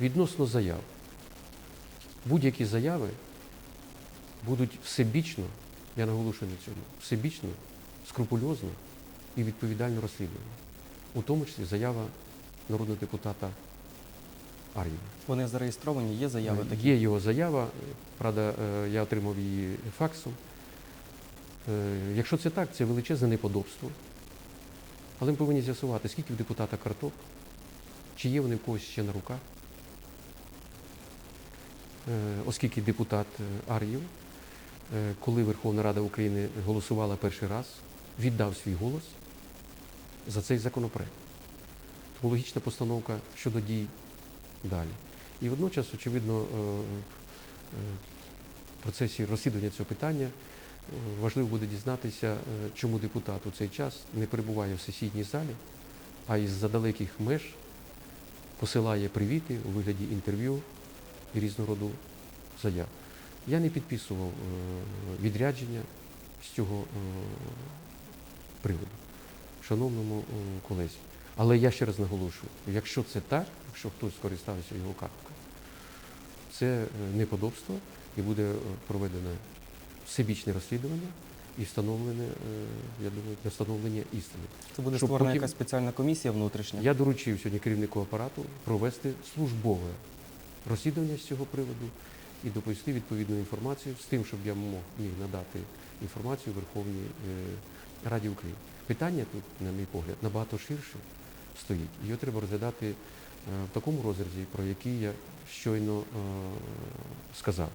Відносно заяв. Будь-які заяви будуть всебічно, я наголошую на цьому, всебічно, скрупульозно і відповідально розслідувані. У тому числі заява народного депутата Ар'єва. Вони зареєстровані, є заяви такі. Є його заява, правда, е, я отримав її факсом. Е, Якщо це так, це величезне неподобство. Але ми повинні з'ясувати, скільки в депутата карток, чи є вони в когось ще на руках. Е, Оскільки депутат е, Ар'єв, е, коли Верховна Рада України голосувала перший раз, віддав свій голос за цей законопроект. Тому логічна постановка щодо дій далі. І водночас, очевидно, в процесі розслідування цього питання важливо буде дізнатися, чому депутат у цей час не перебуває в сесійній залі, а із-за далеких меж посилає привіти у вигляді інтерв'ю і різного роду заяв. Я не підписував е, відрядження з цього е, приводу, шановному е, колезі. Але я ще раз наголошую, якщо це так, якщо хтось скористався його карткою, це неподобство і буде проведено всебічне розслідування і встановлене, я думаю, для встановлення істини. Це буде Щоб створена потім- якась спеціальна комісія внутрішня. Я доручив сьогодні керівнику апарату провести службове розслідування з цього приводу і доповісти відповідну інформацію з тим, щоб я міг надати інформацію Верховній е, Раді України. Питання тут, на мій погляд, набагато ширше стоїть. Його треба розглядати е, в такому розрізі, про який я щойно е, сказав.